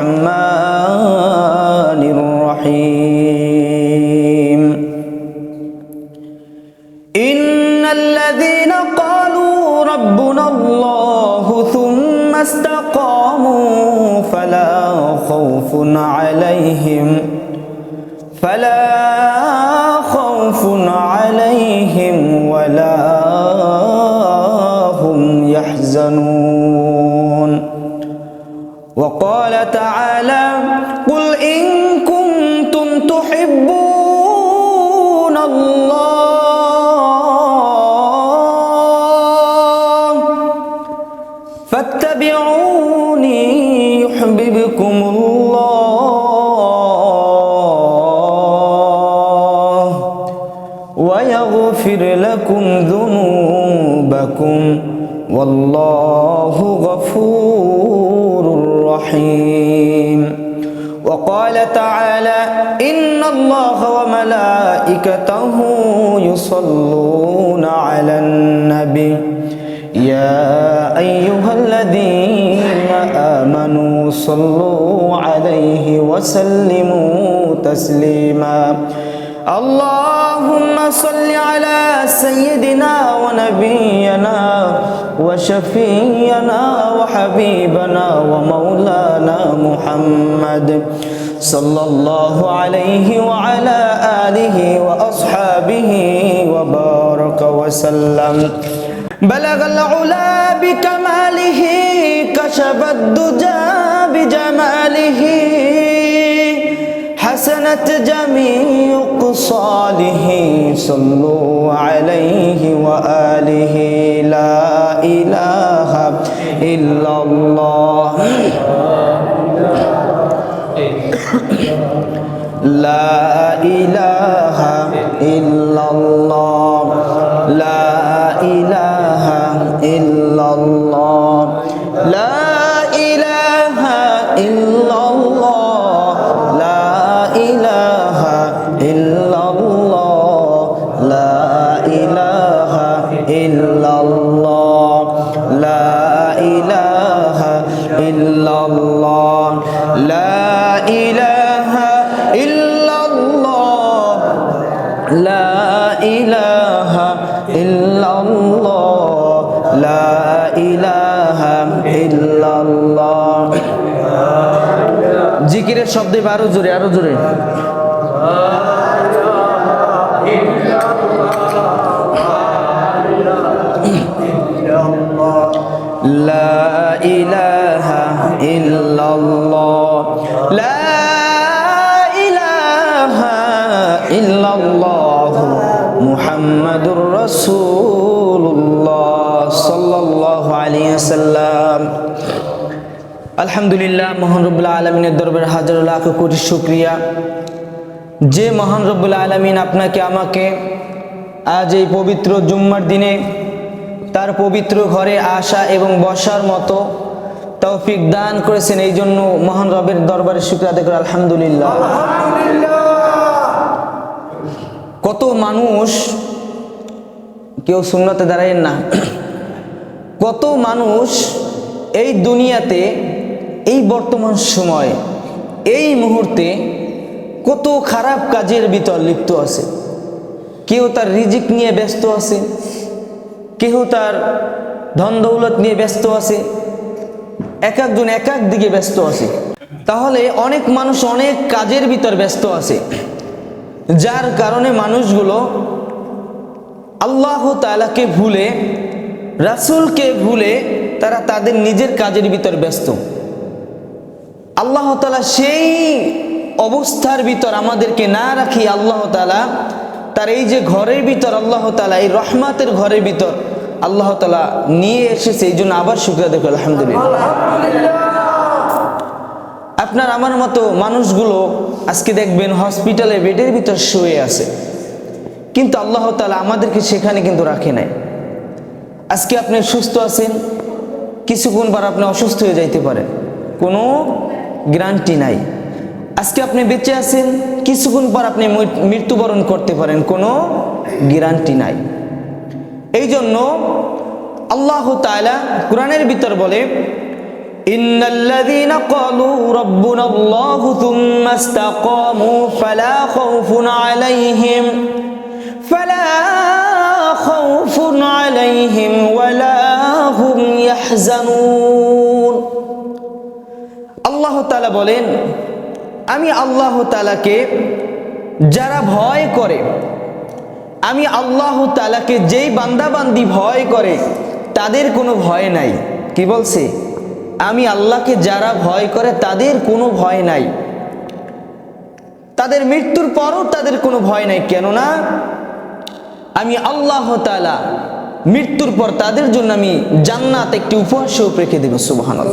الرحمن الرحيم. إن الذين قالوا ربنا الله ثم استقاموا فلا خوف عليهم فلا خوف عليهم ولا هم يحزنون. تعالى قل إن كنتم تحبون الله فاتبعوني يحببكم الله ويغفر لكم ذنوبكم. والله وقال تعالى إن الله وملائكته يصلون على النبي. يا أيها الذين آمنوا صلوا عليه وسلموا تسليما. اللهم صل على سيدنا ونبينا وشفينا وحبيبنا ومولانا محمد. صلى الله عليه وعلى آله وأصحابه وبارك وسلم. بلغ العلا بكماله كشف الدجى بجماله. حسنت جميع قصاله صلوا عليه وآله. لا إله إلا الله. لا إله إلا الله জিকিরের শব্দ আরও জোরে আরও জোরে। লা ইলাহা ইল্লাল্লাহ। লা ইলাহা মুহাম্মাদুর রাসূলুল্লাহ সাল্লাল্লাহু আলাইহি ওয়াসাল্লাম। আলহামদুলিল্লাহ মহান রব্বুল্লাহ আলমিনের দরবারে হাজার লাখ কোটি শুক্রিয়া। যে মহান রব্বুল্লাহ আলমিন আপনাকে আমাকে আজ এই পবিত্র জুম্মার দিনে তার পবিত্র ঘরে আসা এবং বসার মতো তৌফিক দান করেছেন এই জন্য মহান রবের দরবারে শুক্রিয়া দেখো আলহামদুলিল্লাহ। কত মানুষ কেউ শূন্যতে দাঁড়ায় না কত মানুষ এই দুনিয়াতে এই বর্তমান সময়, এই মুহূর্তে কত খারাপ কাজের ভিতর লিপ্ত আছে। কেউ তার রিজিক নিয়ে ব্যস্ত আছে, কেউ তার ধন দৌলত নিয়ে ব্যস্ত আছে, এক একজন এক এক দিকে ব্যস্ত আছে। তাহলে অনেক মানুষ অনেক কাজের ভিতর ব্যস্ত আছে, যার কারণে মানুষগুলো আল্লাহ তালাকে ভুলে, রাসুলকে ভুলে তারা তাদের নিজের কাজের ভিতর ব্যস্ত। আল্লাহ তালা সেই অবস্থার ভিতর আমাদেরকে না রাখি আল্লাহ তালা তার এই যে ঘরের ভিতর আল্লাহ তালা এই রহমাতের ঘরের ভিতর আল্লাহ তালা নিয়ে এসেছে এই জন্য আবার শুক্রিয়া দেখো আলহামদুলিল্লাহ। আপনার আমার মতো মানুষগুলো আজকে দেখবেন হসপিটালে বেডের ভিতর শুয়ে আছে কিন্তু আল্লাহ তালা আমাদেরকে সেখানে কিন্তু রাখে নাই। আজকে আপনি সুস্থ আছেন কিছুক্ষণ পর আপনি অসুস্থ হয়ে যাইতে পারেন। কোনো গ্যারান্টি নাই আজকে আপনি বেঁচে আছেন কিছুক্ষণ পর আপনি মৃ- মৃত্যুবরণ করতে পারেন কোনো গ্যারান্টি নাই এই জন্য আল্লাহ তাআলা কোরআনের ভিতর বলে إن الذين قالوا ربنا الله ثم استقاموا فلا خوف عليهم فلا خوف عليهم ولا هم يحزنون আল্লাহ তাআলা বলেন, আমি আল্লাহ তালাকে যারা ভয় করে, আমি আল্লাহ তালাকে যেই বান্দাবান্দি ভয় করে, তাদের কোনো ভয় নাই। কি বলছে? আমি আল্লাহকে যারা ভয় করে, তাদের কোনো ভয় নাই। তাদের মৃত্যুর পরও তাদের কোনো ভয় নাই। কেননা, আমি আল্লাহ তালা মৃত্যুর পর তাদের জন্য আমি জান্নাত একটি উপহার স্বরূপ রেখে দেবো সুবহান তার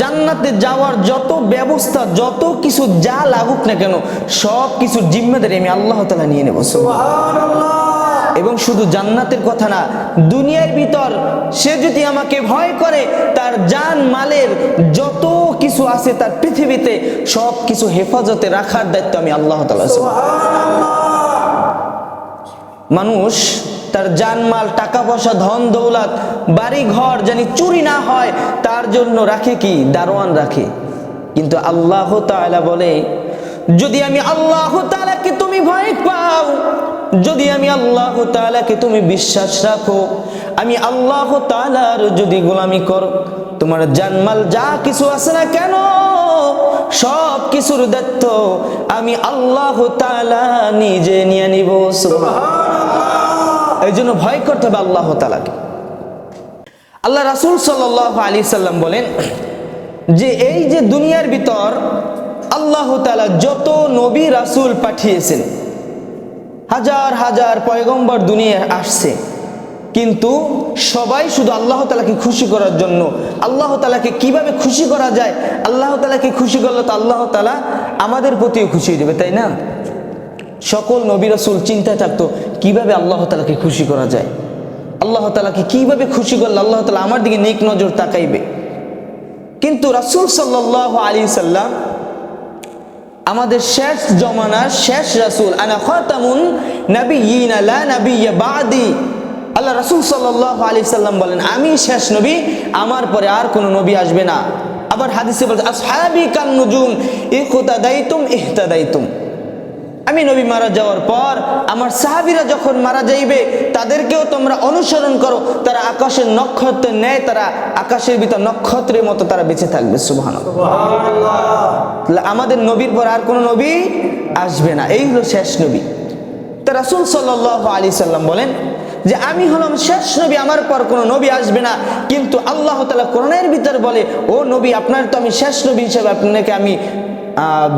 জান্নাতে যাওয়ার যত ব্যবস্থা, যত কিছু যা লাগুক না কেন, সব কিছু জিম্মেদারি আমি আল্লাহ তালা নিয়ে নেব এবং শুধু জান্নাতের কথা না, দুনিয়ার ভিতর সে যদি আমাকে ভয় করে, তার জান, মালের যত কিছু আছে তার পৃথিবীতে, সব কিছু হেফাজতে রাখার দায়িত্ব আমি আল্লাহ তালা মানুষ তার জানমাল টাকা পয়সা ধন, দৌলত বাড়ি ঘর জানি চুরি না হয়, তার জন্য রাখে কি? দারোয়ান রাখে। কিন্তু আল্লাহ তাআলা বলে, যদি আমি আল্লাহ তাআলাকে তুমি ভয় পাও, যদি আমি আল্লাহ তাআলাকে তুমি বিশ্বাস রাখো, আমি আল্লাহ তাআলার যদি গোলামি করো, তোমার জানমাল যা কিছু আছে না কেন, সব কিছুর দায়িত্ব আমি আল্লাহ তাআলা নিজে নিয়ে নিব। এই জন্য ভয় করতে হবে আল্লাহ তালাকে আল্লাহ রাসুল সাল্লাহ আলী সাল্লাম বলেন যে এই যে দুনিয়ার ভিতর আল্লাহ তালা যত নবী রাসুল পাঠিয়েছেন, হাজার হাজার পয়গম্বর দুনিয়ায় আসছে, কিন্তু সবাই শুধু আল্লাহ তালাকে খুশি করার জন্য। আল্লাহ তালাকে কীভাবে খুশি করা যায়? আল্লাহ তালাকে খুশি করলে তো আল্লাহ তালা আমাদের প্রতিও খুশি হয়ে যাবে, তাই না? সকল নবী রসুল চিন্তায় থাকতো কীভাবে আল্লাহ তালাকে খুশি করা যায়? আল্লাহ তালাকে কীভাবে খুশি করলে আল্লাহ তালা আমার দিকে নেক নজর তাকাইবে? কিন্তু রাসুল সাল্লাহ আলী সাল্লাম আমাদের শেষ জমানার শেষ রাসুল নাবিয়্যা বাদি। আল্লাহ রাসূল সাল্লাল্লাহু আলাইহি সাল্লাম বলেন, আমি শেষ নবী, আমার পরে আর কোনো নবী আসবে না। আবার হাদিসে বলছে, আসহাবি কান নুজুম ইখতাদাইতুম, ইহতাদাইতুম। আমি নবী মারা যাওয়ার পর আমার সাহাবীরা যখন মারা যাইবে, তাদেরকেও তোমরা অনুসরণ করো। তারা আকাশের নক্ষত্রের ন্যায়, তারা আকাশের ভিতর নক্ষত্রের মতো তারা বেঁচে থাকবে তাহলে আমাদের নবীর পর আর কোনো নবী আসবে না। এই হলো শেষ নবী। তা রাসুল সাল্লাহ আলী সাল্লাম বলেন যে, আমি হলাম শেষ নবী, আমার পর কোনো নবী আসবে না। কিন্তু আল্লাহ তালা কোরআনের ভিতর বলে, ও নবী, আপনার তো আমি শেষ নবী হিসেবে আপনাকে আমি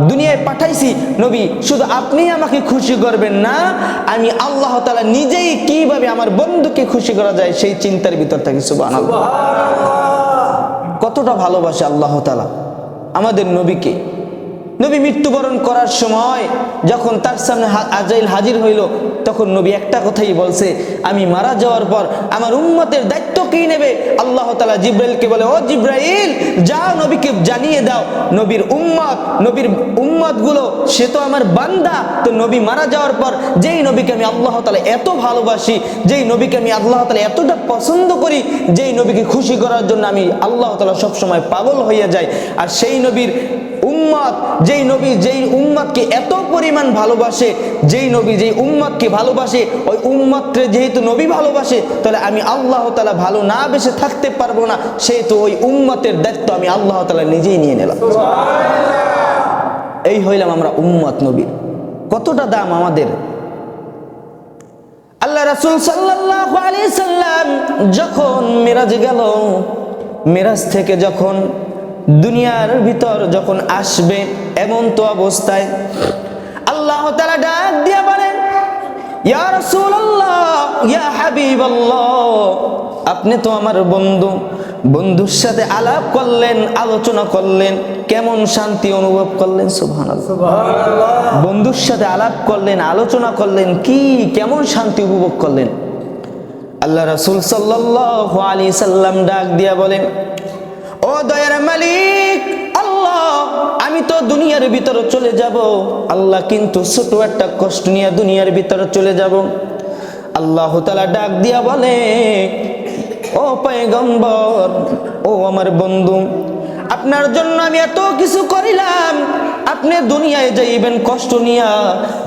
দুনিয়ায় পাঠাইছি নবী শুধু আপনি আমাকে খুশি করবেন না আমি আল্লাহ তালা নিজেই কীভাবে আমার বন্ধুকে খুশি করা যায় সেই চিন্তার ভিতর থাকি সুবাহ কতটা ভালোবাসে আল্লাহ তালা আমাদের নবীকে। নবী মৃত্যুবরণ করার সময় যখন তার সামনে আজাইল হাজির হইল, তখন নবী একটা কথাই বলছে, আমি মারা যাওয়ার পর আমার উম্মতের দায়িত্ব কি নেবে? আল্লাহ তালা জিব্রাইলকে বলে, ও জিব্রাইল, যাও নবীকে জানিয়ে দাও, নবীর উম্মত নবীর উম্মতগুলো সে তো আমার বান্দা। তো নবী মারা যাওয়ার পর যেই নবীকে আমি আল্লাহ তালা এত ভালোবাসি, যেই নবীকে আমি আল্লাহ তালা এতটা পছন্দ করি, যেই নবীকে খুশি করার জন্য আমি আল্লাহ তালা সবসময় পাগল হইয়া যাই। আর সেই নবীর উম্মত যেই নবী যেই উম্মতকে এত পরিমাণ ভালোবাসে, যেই নবী যেই উম্মতকে ভালোবাসে, ওই উম্মতকে যেহেতু নবী ভালোবাসে, তাহলে আমি আল্লাহ তালা ভালো না বেসে থাকতে পারব না, সেহেতু ওই উম্মতের দায়িত্ব আমি আল্লাহ তালা নিজেই নিয়ে নিলাম। এই হইলাম আমরা উম্মত নবীর কতটা দাম আমাদের? আল্লাহ রাসূল সাল্লাল্লাহু আলাইহি সাল্লাম যখন মিরাজ গেল, মেরাজ থেকে যখন দুনিয়ার ভিতর যখন আসবে এমন তো অবস্থায় আল্লাহ তাআলা ডাক দিয়া বলেন ইয়া রাসূলুল্লাহ ইয়া হাবিবাল্লাহ আপনি তো আমার বন্ধু। বন্ধুর সাথে আলাপ করলেন আলোচনা করলেন কেমন শান্তি অনুভব করলেন? বন্ধুর সাথে আলাপ করলেন আলোচনা করলেন কি কেমন শান্তি উপভোগ করলেন? আল্লাহ রাসূল সাল্লাল্লাহু আলাইহি সাল্লাম ডাক দিয়া বলেন ও দয়ার মালিক, আল্লাহ, আমি তো দুনিয়ার ভিতরে চলে যাব। আল্লাহ কিন্তু ছোট একটা কষ্ট নিয়ে দুনিয়ার ভিতরে চলে যাব। আল্লাহ তালা ডাক দিয়া বলে, ও পয়গম্বর, ও আমার বন্ধু, আপনার জন্য আমি এত কিছু করিলাম আপনি দুনিয়ায় যাইবেন কষ্ট নিয়া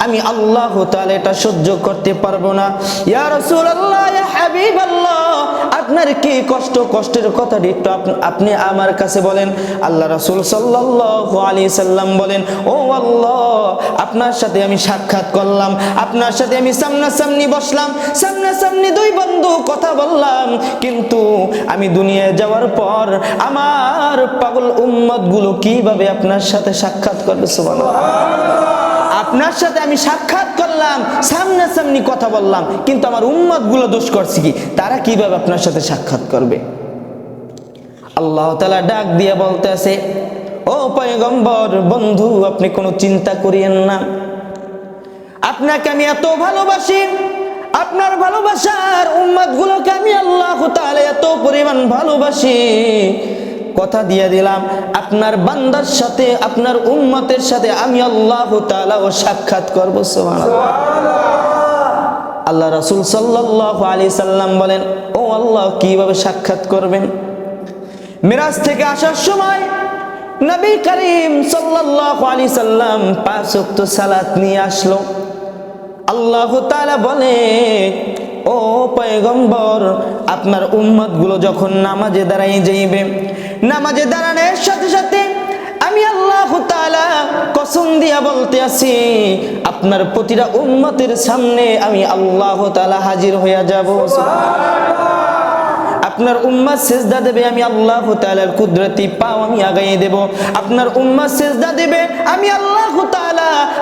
আমি আল্লাহ তাহলে এটা সহ্য করতে পারব না। ইয়া ইয়া হাবিবাল্লাহ, আপনার কি কষ্ট, কষ্টের কথাটি একটু আপনি আমার কাছে বলেন। আল্লাহ রসুল সাল্লাল্লাহু আলাইহি সাল্লাম বলেন, ও আল্লাহ, আপনার সাথে আমি সাক্ষাৎ করলাম, আপনার সাথে আমি সামনাসামনি বসলাম, সামনাসামনি দুই বন্ধু কথা বললাম, কিন্তু আমি দুনিয়ায় যাওয়ার পর আমার পাগল উম্মতগুলো কীভাবে আপনার সাথে সাক্ষাৎ করবে, সুবহানাল্লাহ। আপনার সাথে আমি সাক্ষাৎ করলাম সামনাসামনি কথা বললাম, কিন্তু আমার উম্মতগুলো দোষ করছে কি? তারা কীভাবে আপনার সাথে সাক্ষাৎ করবে? আল্লাহ তালা ডাক দিয়ে বলতে আছে ও পয়গম্বর, বন্ধু, আপনি কোনো চিন্তা করিয়েন না। আপনাকে আমি এত ভালোবাসি, আপনার ভালোবাসার উম্মত গুলোকে আমি আল্লাহ এত পরিমাণ ভালোবাসি কথা দিয়ে দিলাম, আপনার বান্দার সাথে, আপনার উম্মতের সাথে আমি আল্লাহ ও সাক্ষাৎ করব আল্লাহ রাসূল সাল্লাল্লাহু আলাইহি সাল্লাম বলেন, ও আল্লাহ, কীভাবে সাক্ষাৎ করবেন? মিরাজ থেকে আসার সময় নবী করিম সাল্লাল্লাহু আলাইহি সাল্লাম পাঁচ সালাত নিয়ে আসলো। আল্লাহ তাআলা বলে, ও পয়গম্বর, আপনার উম্মতগুলো যখন নামাজে দাঁড়াই যাইবে নামাজে দাঁড়ানোর সাথে সাথে আমি আল্লাহ তাআলা কসম দিয়া বলতে আছি আপনার প্রতিটা উন্মতের সামনে আমি আল্লাহ তাআলা হাজির হইয়া যাব। আপনার উম্মা সেজদা দেবে আমি আল্লাহ তাআলার কুদরতি পাও আমি আগাইয়ে দেব। আপনার উম্মা সেজদা দেবে আমি আল্লাহ তাআলা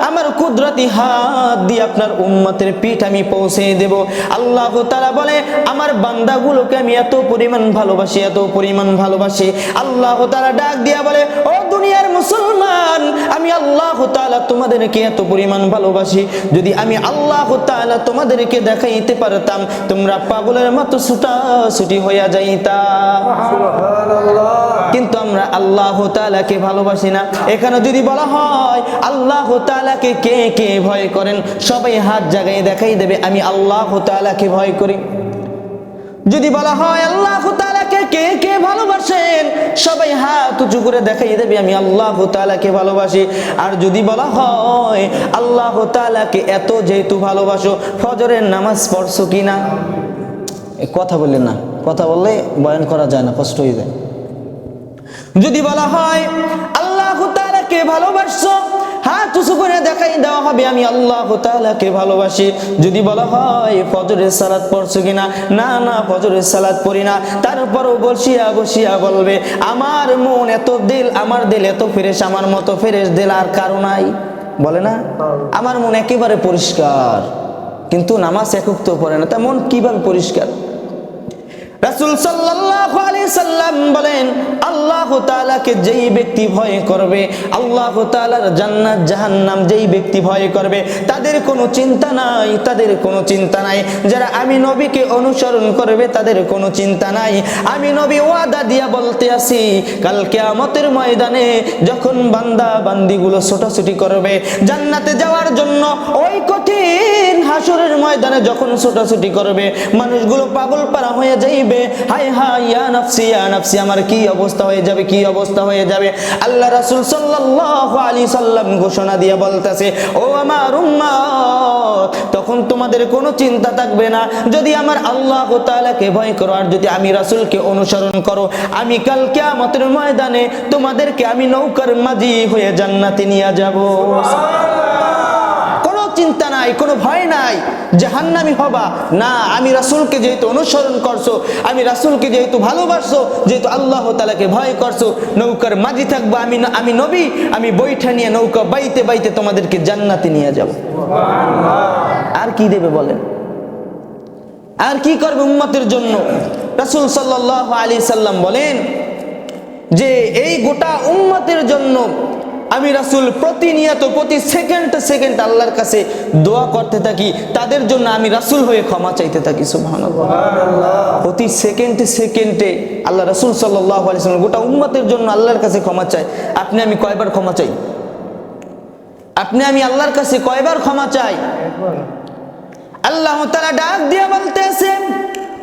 আমার কুদরতি হাত দিয়ে আপনার উম্মতের পিঠ আমি পৌঁছে দেব। আল্লাহ তাআলা বলে, আমার বান্দাগুলোকে আমি এত পরিমাণ ভালোবাসি, এত পরিমাণ ভালোবাসি। আল্লাহ তাআলা ডাক দিয়া বলে, ও দুনিয়ার মুসলমান, আমি আল্লাহ তাআলা তোমাদেরকে এত পরিমাণ ভালোবাসি। যদি আমি আল্লাহ তাআলা তোমাদেরকে দেখাইতে পারতাম, তোমরা পাগলের মতো ছুটা ছুটি হইয়া যাইতা। কিন্তু আমরা আল্লাহ তালাকে ভালোবাসি না। এখানে যদি বলা হয়, আল্লাহ তালাকে কে কে ভয় করেন? সবাই হাত জাগায় দেখাই দেবে, আমি আল্লাহ তাআলাকে ভয় করি। যদি বলা হয়, আল্লাহ তাআলাকে কে কে ভালোবাসেন? সবাই হাত উঁচু করে দেখাই দেবে, আমি আল্লাহ তাআলাকে ভালোবাসি। আর যদি বলা হয়, আল্লাহ তালাকে এত যেহেতু ভালোবাসো, ফজরের নামাজ পড়ছো কিনা? এ কথা বললেন না। কথা বললে বয়ান করা যায় না, কষ্ট হয়ে যায়। যদি বলা হয়, আল্লাহ তাআলাকে ভালোবাসছো, হাত উঁচু করে দেখাই দেওয়া হবে, আমি আল্লাহ তাআলাকে ভালোবাসি। যদি বলা হয়, ফজরের সালাত পড়ছো কিনা? না না, ফজরের সালাত পড়ি না। তারপরও বসিয়া বসিয়া বলবে, আমার মন এত দিল, আমার দিল এত ফ্রেশ, আমার মতো ফ্রেশ দিল আর কারও নাই। বলে না? আমার মন একেবারে পরিষ্কার, কিন্তু নামাজ একক তো পড়ে না, তা মন কীভাবে পরিষ্কার? রাসূল সাল্লাল্লাহু আলাইহি সাল্লাম বলেন, আল্লাহ তাআলাকে যেই ব্যক্তি ভয় করবে, আল্লাহ তাআলার জান্নাত, জাহান্নাম যেই ব্যক্তি ভয় করবে, তাদের কোনো চিন্তা নাই, তাদের কোনো চিন্তা নাই। যারা আমি নবীকে অনুসরণ করবে, তাদের কোনো চিন্তা নাই। আমি নবী ওয়াদা দিয়া বলতে আসি কাল কিয়ামতের ময়দানে যখন বান্দা বান্দিগুলো ছোটাছুটি করবে, জান্নাতে যাওয়ার জন্য ওই কঠিন হাসরের ময়দানে যখন ছোটাছুটি করবে, মানুষগুলো পাগল পারা হয়ে যাইবে। হাই হাই, ইয়া নাফসি ইয়া নাফসি, আমার কি অবস্থা হয়ে যাবে, কি অবস্থা হয়ে যাবে? আল্লাহ রাসূল সাল্লাল্লাহু আলাইহি সাল্লাম ঘোষণা দিয়ে বলতেছে, ও আমার উম্মত, তখন তোমাদের কোনো চিন্তা থাকবে না। যদি আমার আল্লাহ তাআলাকে ভয় করো, আর যদি আমি রাসূলকে অনুসরণ করো, আমি কাল কিয়ামতের ময়দানে তোমাদেরকে আমি নৌকার মাঝি হয়ে জান্নাতে নিয়ে যাব। কোনো চিন্তা নাই কোনো ভয় নাই। জাহান্নামি হবা। না আমি রাসূলকে যেহেতু অনুসরণ করছ আমি রাসূলকে যেহেতু ভালোবাসছো যেহেতু আল্লাহ তালাকে ভয় করছ নৌকার মাঝি থাকব আমি আমি নবী আমি বইটা নিয়ে নৌকা বাইতে বাইতে তোমাদেরকে জান্নাতে নিয়ে যাব। আর কি দেবে বলেন? আর কি করবে উম্মতের জন্য? রাসূল সাল্লাল্লাহু আলাইহি সাল্লাম বলেন যে এই গোটা উম্মতের জন্য আমি রাসূল প্রতিনিয়ত প্রতি সেকেন্ড সেকেন্ড আল্লাহর কাছে দোয়া করতে থাকি তাদের জন্য আমি রাসূল হয়ে ক্ষমা চাইতে থাকি সুবহানাল্লাহ। প্রতি সেকেন্ডে সেকেন্ডে আল্লাহ রাসূল সাল্লাল্লাহু আলাইহি সাল্লাম গোটা উম্মতের জন্য আল্লাহর কাছে ক্ষমা চাই আপনি আমি কয়বার ক্ষমা চাই? আপনি আমি আল্লাহর কাছে কয়বার ক্ষমা চাই? আল্লাহ তারা ডাক দিয়ে বলতেছেন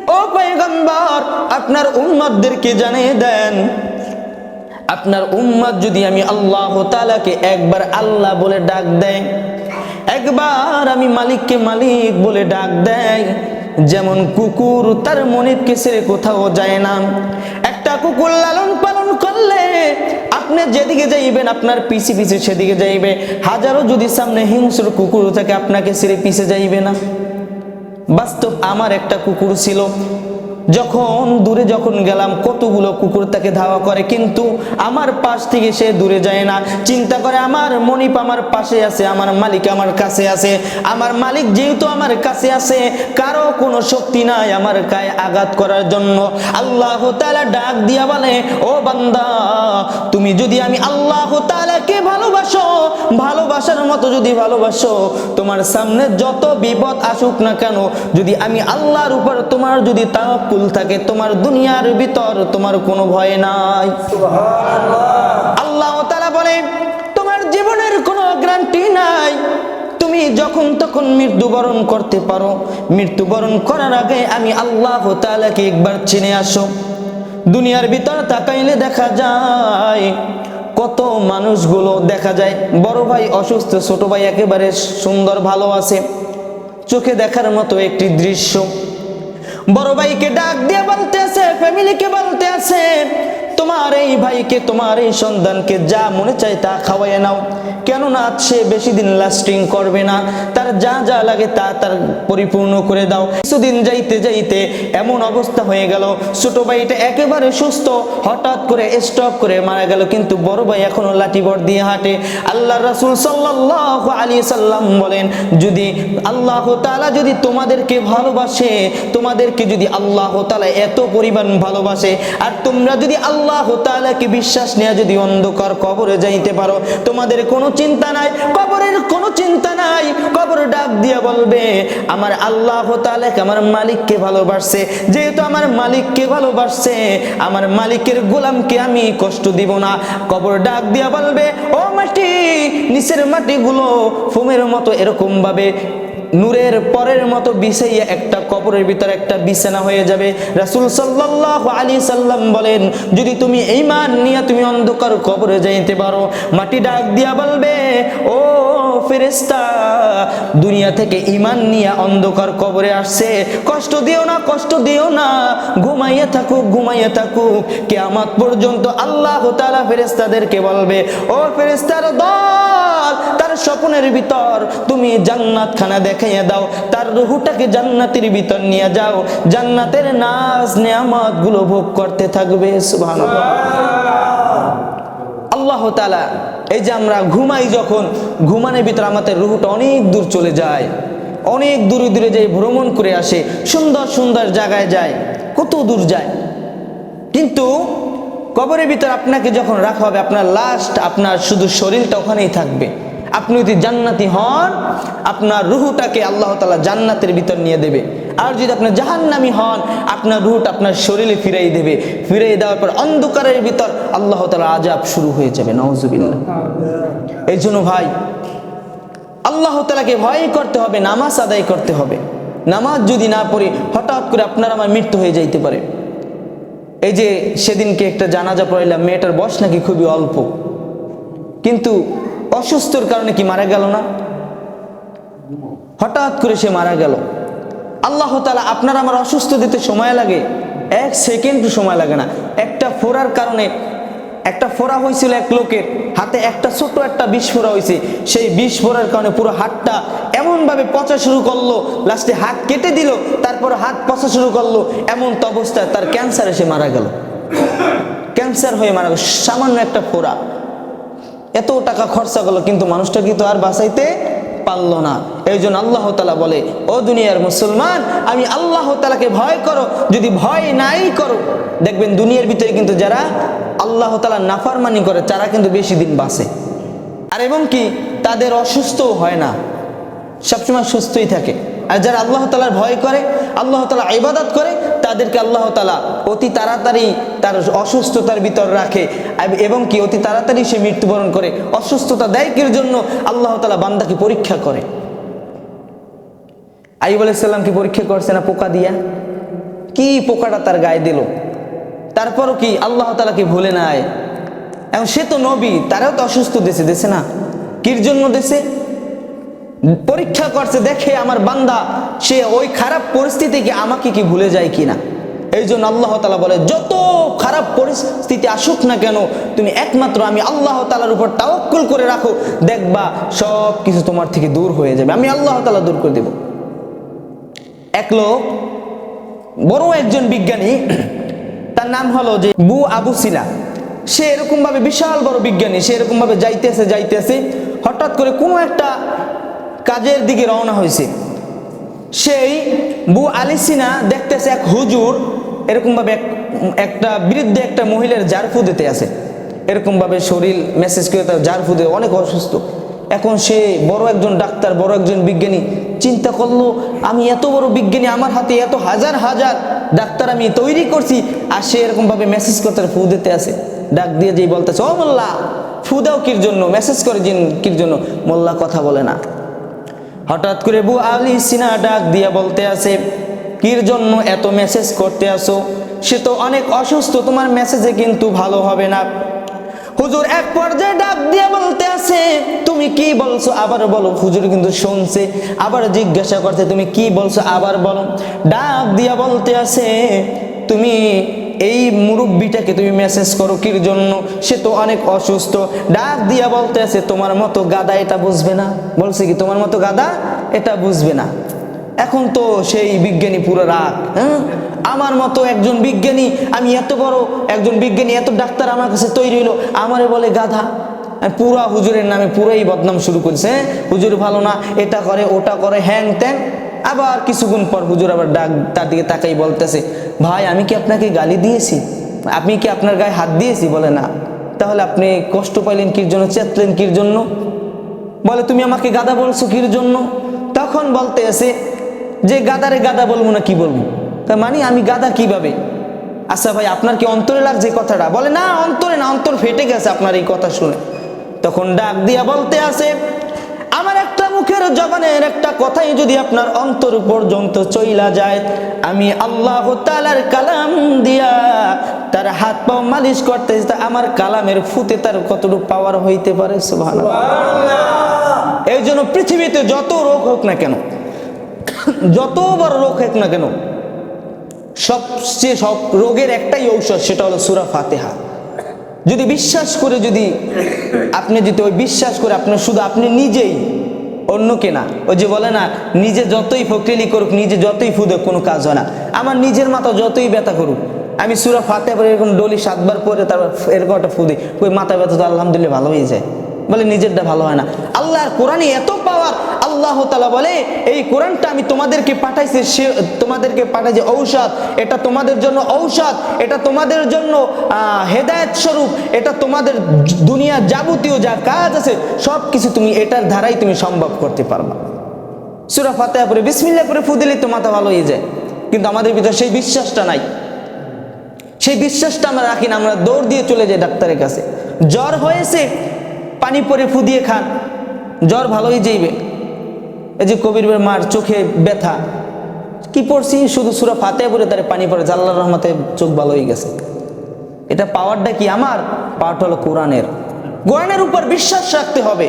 ও পয়গম্বর আপনার উম্মতদেরকে জানিয়ে দেন আপনার উম্মত যদি আমি আল্লাহ তাআলাকে একবার আল্লাহ বলে ডাক দেয়, একবার আমি মালিককে মালিক বলে ডাক দেয়, যেমন কুকুর তার মনিবকে ছেড়ে কোথাও যায় না। একটা কুকুর লালন পালন করলে আপনি যেদিকে যাইবেন, আপনার পিছে পিছে সেদিকে যাইবে। হাজারো যদি সামনে হিংস্র কুকুর থাকে, আপনাকে ছেড়ে পিছে যাইবে না। বাস্তব আমার একটা কুকুর ছিল। যখন দূরে যখন গেলাম, কতগুলো কুকুর তাকে ধাওয়া করে, কিন্তু আমার পাশ থেকে সে দূরে যায় না। চিন্তা করে আমার মনিপ আমার পাশে আছে, আমার মালিক আমার কাছে আছে। আমার মালিক যেহেতু আমার কাছে আছে, কারও কোনো শক্তি নাই আমার গায়ে আঘাত করার জন্য। আল্লাহ তালা ডাক দিয়া বলে, ও বান্দা, তুমি যদি আমি আল্লাহ তাআলাকে ভালোবাসো, ভালোবাসার মতো যদি ভালোবাসো, তোমার সামনে যত বিপদ আসুক না কেন, যদি আমি আল্লাহর উপর তোমার যদি তাওয়াক্কুল থাকে, তোমার দুনিয়ার ভিতর তোমার কোনো ভয় নাই। আল্লাহ তাআলা বলে, তোমার জীবনের কোনো গ্যারান্টি নাই। তুমি যখন তখন মৃত্যুবরণ করতে পারো। মৃত্যুবরণ করার আগে আমি আল্লাহ তাআলাকে একবার চিনে আসো। দুনিয়ার ভিতর তাকাইলে দেখা যায়, কত মানুষগুলো দেখা যায়, বড় ভাই অসুস্থ, ছোট ভাই একেবারে সুন্দর, ভালো আছে। চোখে দেখার মতো একটি দৃশ্য। বড় ভাইকে ডাক দিয়ে বলতেছে ফ্যামিলিকে বলতে আছে তোমার এই ভাইকে, তোমার এই সন্তানকে যা মনে চায় তা খাওয়াইয়ে নাও। কেননা সে বেশি দিন লাস্টিং করবে না। তার যা যা লাগে তা তার পরিপূর্ণ করে দাও। কিছুদিন যাইতে যাইতে এমন অবস্থা হয়ে গেল। ছোট ভাইটা একেবারে সুস্থ। হঠাৎ করে স্টপ করে মারা গেল। কিন্তু বড় ভাই এখনও লাঠি বর দিয়ে হাঁটে। আল্লাহ রাসুল সাল্লাল্লাহু আলী সাল্লাম বলেন, যদি আল্লাহ তালা যদি তোমাদেরকে ভালোবাসে, তোমাদেরকে যদি আল্লাহ তালা এত পরিমাণ ভালোবাসে, আর তোমরা যদি আল্লাহ তাআলাকে বিশ্বাস নিয়ে যদি অন্ধকার কবরে যাইতে পারো, তোমাদের কোনো চিন্তা নাই, কবরের কোনো চিন্তা নাই। কবর ডাক দিয়ে বলবে, আমার আল্লাহ তাআলাকে, আমার মালিককে ভালোবাসছে। যেহেতু আমার মালিককে ভালোবাসছে, আমার মালিকের গোলামকে আমি কষ্ট দিব না। কবর ডাক দিয়া বলবে, ও মাটি, নিচের মাটিগুলো ফোমের মতো এরকম ভাবে নূরের পরের মতো বিছাইয়া একটা কবরের ভিতরে একটা বিছানা হয়ে যাবে। রাসূল সাল্লাল্লাহু আলাইহি সাল্লাম বলেন, যদি তুমি ঈমান নিয়ে তুমি অন্ধকার কবরে যাইতে পারো, মাটি ডাক দিয়া বলবে, ও ফেরেশতা, দুনিয়া থেকে ইমান নিয়ে অন্ধকার কবরে আসছে। কষ্ট দিও না, কষ্ট দিও না। ঘুমাইয়া থাকুক ঘুমাইয়া থাকুক। কিয়ামত পর্যন্ত আল্লাহ তাআলা ফেরেশতাদেরকে বলবে, ও ফেরেশতার দল তার স্বপ্নের ভিতর তুমি জান্নাত খানা দেখাইয়া দাও, তার রুহুটাকে জান্নাতের ভিতর নিয়ে যাও, জান্নাতের নাজ নিয়ামতগুলো ভোগ করতে থাকবে, সুবহানাল্লাহ। আল্লাহ তাআলা, এই যে আমরা ঘুমাই যখন, ঘুমানের ভিতর আমাদের রুহুটা অনেক দূর চলে যায়, অনেক দূরে দূরে যাই ভ্রমণ করে আসে, সুন্দর সুন্দর জায়গায় যায়, কত দূর যায়। কিন্তু কবরের ভিতর আপনাকে যখন রাখা হবে, আপনার লাস্ট আপনার শুধু শরীরটা ওখানেই থাকবে। আপনি যদি জান্নাতি হন, আপনার রুহুটাকে আল্লাহ তালা জান্নাতের ভিতর নিয়ে দেবে। আর যদি আপনি জাহান্নামি হন, আপনার রুহুটা আপনার শরীরে ফিরাই দেবে। ফিরাই দেওয়ার পর অন্ধকারের ভিতর আল্লাহ তালা আজাব শুরু হয়ে যাবে নওয়াজুবিল্লাহ এই জন্য ভাই, আল্লাহ তালাকে ভয় করতে হবে, নামাজ আদায় করতে হবে। নামাজ যদি না পড়ে, হঠাৎ করে আপনার আমার মৃত্যু হয়ে যাইতে পারে। এই যে সেদিনকে একটা জানাজা পড়াইলাম, মেয়েটার বয়স নাকি খুবই অল্প। কিন্তু অসুস্থর কারণে কি মারা গেল না? হঠাৎ করে সে মারা গেল। আল্লাহ তালা আপনার আমার অসুস্থ দিতে সময় লাগে, এক সেকেন্ড সময় লাগে না। একটা ফোরার কারণে, একটা ফোড়া হয়েছিল এক লোকের, হাতে একটা ছোট একটা বিষ ফোড়া হয়েছে। সেই বিষ ফোড়ার কারণে পুরো হাতটা এমনভাবে পচা শুরু করল লাস্টে হাত কেটে দিল, তারপর হাত পচা শুরু করল, এমন তো অবস্থায় তার ক্যান্সার এসে মারা গেল। ক্যান্সার হয়ে মারা গেল, সামান্য একটা ফোড়া। এত টাকা খরচা করল, কিন্তু মানুষটা কিন্তু আর বাঁচাইতে পারল না। এই জন্য আল্লাহ তালা বলে, ও দুনিয়ার মুসলমান, আমি আল্লাহ তালাকে ভয় করো, যদি ভয় নাই করো। দেখবেন দুনিয়ার ভিতরে কিন্তু যারা আল্লাহ তালা নাফারমানি করে, তারা কিন্তু বেশি দিন বাঁচে। আর এবং কি, তাদের অসুস্থও হয় না। সবসময় সুস্থই থাকে। আর যারা আল্লাহ তালার ভয় করে, আল্লাহ তালা ইবাদত করে, তাদেরকে আল্লাহ তালা অতি তাড়াতাড়ি তার অসুস্থতার ভিতর রাখে। এবং কি অতি তাড়াতাড়ি সে মৃত্যুবরণ করে। অসুস্থতা দেয় কির জন্য? আল্লাহ তালা বান্দাকে পরীক্ষা করে। আইব আলাইসাল্লামকে পরীক্ষা করছে না পোকা দিয়া? কি পোকাটা তার গায়ে দিল? তারপরও কি আল্লাহ তালাকে ভুলে নাই? এবং সে তো নবী, তারাও তো অসুস্থ দেশে দেশে না? কির জন্য দেশে? পরীক্ষা করছে, দেখে আমার বান্দা, সে ওই খারাপ পরিস্থিতিকে আমাকে কি ভুলে যায় কিনা? এই জন্য আল্লাহ তালা বলে, যত খারাপ পরিস্থিতি আসুক না কেন, তুমি একমাত্র আমি আল্লাহ তালার উপর তাওয়াক্কুল করে রাখো। দেখবা সব কিছু তোমার থেকে দূর হয়ে যাবে। আমি আল্লাহ তালা দূর করে দেব। এক লোক, বড় একজন বিজ্ঞানী, তার নাম হলো যে বু আবু সিনা। সে এরকম ভাবে বিশাল বড় বিজ্ঞানী, সে এরকম ভাবে যাইতেছে যাইতেছে। হঠাৎ করে কোনো একটা কাজের দিকে রওনা হয়েছে। সেই বু আলী সিনা দেখতেছে এক হুজুর, এরকমভাবে এক- একটা বৃদ্ধ একটা মহিলার জারফু দিতে আছে। এরকমভাবে শরীর মেসেজ করে তার জারফু দিয়ে, অনেক অসুস্থ। এখন সে বড় একজন ডাক্তার, বড় একজন বিজ্ঞানী। চিন্তা করল, আমি এত বড় বিজ্ঞানী, আমার হাতে এত হাজার হাজার ডাক্তার আমি তৈরি করছি, আর সে এরকম ভাবে মেসেজ করতে ফু দিতে আছে। ডাক দিয়ে যেই বলতেছে, ও মোল্লা, ফু দাও কির জন্য মেসেজ করে কির জন্য। মোল্লা কথা বলে না। হঠাৎ করে বু আলী সিনা ডাক দিয়ে বলতে আছে, কির জন্য এত মেসেজ করতে আসো? সে তো অনেক অসুস্থ, তোমার মেসেজে কিন্তু ভালো হবে না। হুজুর এক পর্যায়ে ডাক দিয়ে বলতে আছে, তুমি কি বলছো? আবার বলো। হুজুর কিন্তু শুনছে, আবার জিজ্ঞাসা করছে, তুমি কি বলছো? আবার বলো। ডাক দিয়া বলতে আছে, তুমি এই মুরব্বিটাকে তুমি মেসেজ করো, কির জন্য? সে তো অনেক অসুস্থ। ডাক দিয়া বলতে আছে তোমার মতো গাদা এটা বুঝবে না। বলছে কি, তোমার মতো গাদা এটা বুঝবে না। এখন তো সেই বিজ্ঞানী পুরো রাগ হ্যাঁ? আমার মতো একজন বিজ্ঞানী, আমি এত বড় একজন বিজ্ঞানী, এত ডাক্তার আমার কাছে তৈরি হইল, আমারে বলে গাধা। পুরা হুজুরের নামে পুরাই বদনাম শুরু করেছে হ্যাঁ? হুজুর ভালো না, এটা করে, ওটা করে, হ্যাং ত্যাং। আবার কিছুক্ষণ পর হুজুর আবার ডাক, তার দিকে তাকাই বলতেছে, ভাই, আমি কি আপনাকে গালি দিয়েছি? আপনি কি আপনার গায়ে হাত দিয়েছি? বলে, না। তাহলে আপনি কষ্ট পাইলেন কির জন্য? চেতলেন কির জন্য? বলে, তুমি আমাকে গাদা বলছো কির জন্য? তখন বলতে এসে যে গাদারে গাদা বলব না কি বলব? তা মানে আমি গাদা কীভাবে? আচ্ছা ভাই, আপনার কি অন্তরে লাগছে কথাটা? বলে, না, অন্তরে না, অন্তর ফেটে গেছে আপনার এই কথা শুনে। তখন ডাক দিয়া বলতে আসে আমার একটা মুখের জবানের একটা কথাই যদি আপনার অন্তর পর্যন্ত চইলা যায় আমি আল্লাহ তালার কালাম দিয়া তার হাত পাও মালিশ করতে আমার কালামের ফুতে তার কতটুকু পাওয়ার হইতে পারে? সুবহানাল্লাহ। এই জন্য পৃথিবীতে যত রোগ হোক না কেন যত বড় রোগ হোক না কেন সবচেয়ে সব রোগের একটাই ঔষধ সেটা হলো সুরা ফাতেহা। যদি বিশ্বাস করে যদি আপনি যদি ওই বিশ্বাস করে আপনার শুধু আপনি নিজেই অন্যকে না ওই যে বলে না, নিজে যতই ফকরিলি করুক, নিজে যতই ফুদে কোনো কাজ হয় না। আমার নিজের মাথা যতই ব্যথা করুক, আমি সুরা ফাতে পরে এরকম ডলি সাতবার পরে তারপর এরকম একটা ফুদি ওই মাথা ব্যথা তো আলহামদুলিল্লাহ ভালো হয়ে যায়। বলে নিজেরটা ভালো হয় না। আল্লাহর কোরআনে এত পাওয়ার আল্লাহ তালা বলে, এই কোরআনটা আমি তোমাদেরকে পাঠাইছি, সে তোমাদেরকে পাঠাইছে ঔষধ। এটা তোমাদের জন্য ঔষধ, এটা তোমাদের জন্য হেদায়েত স্বরূপ। এটা তোমাদের দুনিয়ার যাবতীয় যা কাজ আছে সব কিছু তুমি এটার ধারাই তুমি সম্ভব করতে পারবা। সুরা ফাতেহা পরে বিসমিল্লা করে ফু দিলেই তো মাথা ভালো হয়ে যায়। কিন্তু আমাদের ভিতরে সেই বিশ্বাসটা নাই। সেই বিশ্বাসটা আমরা রাখি না, আমরা দৌড় দিয়ে চলে যাই ডাক্তারের কাছে। জ্বর হয়েছে পানি পরে ফুদিয়ে খান, জ্বর ভালোই যাইবে। এই যে কবির মার চোখে ব্যথা, কি পড়ছি? শুধু সুরা ফাতে পরে তার পানি পরে জাল্লার রহমতে চোখ ভালো হয়ে গেছে। এটা পাওয়ারটা কি আমার? পাওয়ারটা হলো কোরআনের। কোরআনের উপর বিশ্বাস রাখতে হবে।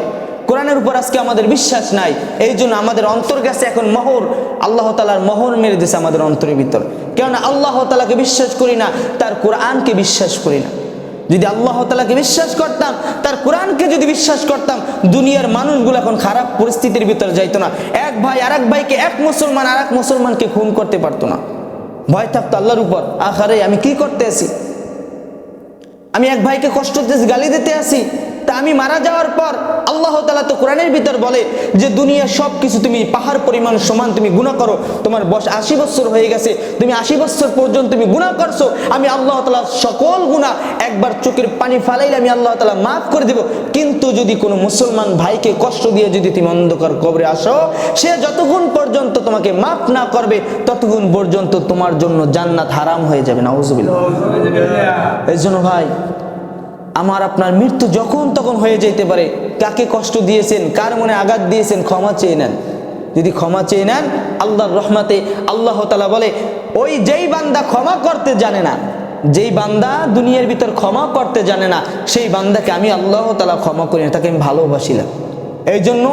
কোরআনের উপর আজকে আমাদের বিশ্বাস নাই। এই জন্য আমাদের অন্তর গেছে এখন মহর। আল্লাহ তালার মহর মেরে দিয়েছে আমাদের অন্তরের ভিতর। কেননা আল্লাহ তালাকে বিশ্বাস করি না, তার কোরআনকে বিশ্বাস করি না। যদি আল্লাহ তালাকে বিশ্বাস করতাম, তার কোরআনকে যদি বিশ্বাস করতাম, দুনিয়ার মানুষগুলো এখন খারাপ পরিস্থিতির ভিতরে যাইতো না। এক ভাই আর এক ভাইকে, এক মুসলমান আর এক মুসলমানকে খুন করতে পারতো না। ভয় থাকতো আল্লাহর উপর আখারে আমি কি করতে আসি আমি এক ভাইকে কষ্ট দিতে গালি দিতে আসি তা আমি মারা যাওয়ার পর আল্লাহ তালা তো কোরআনের ভিতর বলে যে দুনিয়া সব কিছু তুমি পাহাড় পরিমাণ সমান তুমি গুণা করো। তোমার বয়স আশি বছর হয়ে গেছে তুমি আশি বছর পর্যন্ত তুমি গুণা করছ। আমি আল্লাহ তালা সকল গুণা একবার চোখের পানি ফালাইলে আমি আল্লাহ তালা মাফ করে দেব। কিন্তু যদি কোনো মুসলমান ভাইকে কষ্ট দিয়ে যদি তুমি অন্ধকার কবরে আসো সে যতক্ষণ পর্যন্ত তোমাকে মাফ না করবে ততক্ষণ পর্যন্ত তোমার জন্য জান্নাত হারাম হয়ে যাবে। না ওজুবিল্লা এই জন্য ভাই আমার আপনার মৃত্যু যখন তখন হয়ে যেতে পারে। কাকে কষ্ট দিয়েছেন? কার মনে আঘাত দিয়েছেন? ক্ষমা চেয়ে নেন। যদি ক্ষমা চেয়ে নেন, আল্লাহর রহমাতে আল্লাহ তালা বলে, ওই যেই বান্দা ক্ষমা করতে জানে না, যেই বান্দা দুনিয়ার ভিতর ক্ষমা করতে জানে না, সেই বান্দাকে আমি আল্লাহ তালা ক্ষমা করি না, তাকে আমি ভালোবাসিলাম। এই জন্য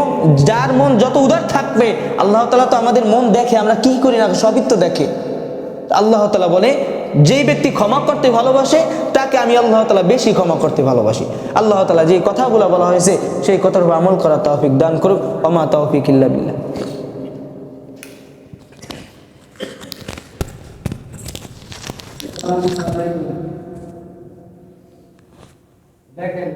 যার মন যত উদার থাকবে, আল্লাহ তালা তো আমাদের মন দেখে, আমরা কি করি না, সবই তো দেখে। আল্লাহ তালা বলে, যেই ব্যক্তি ক্ষমা করতে ভালোবাসে তাকে আমি আল্লাহ তালা বেশি ক্ষমা করতে ভালোবাসি। আল্লাহ তালা যে কথাগুলো বলা হয়েছে, সেই কথার উপর আমল করা তৌফিক দান করুক। অমা তৌফিক ইল্লা বিল্লাহ। দেখেন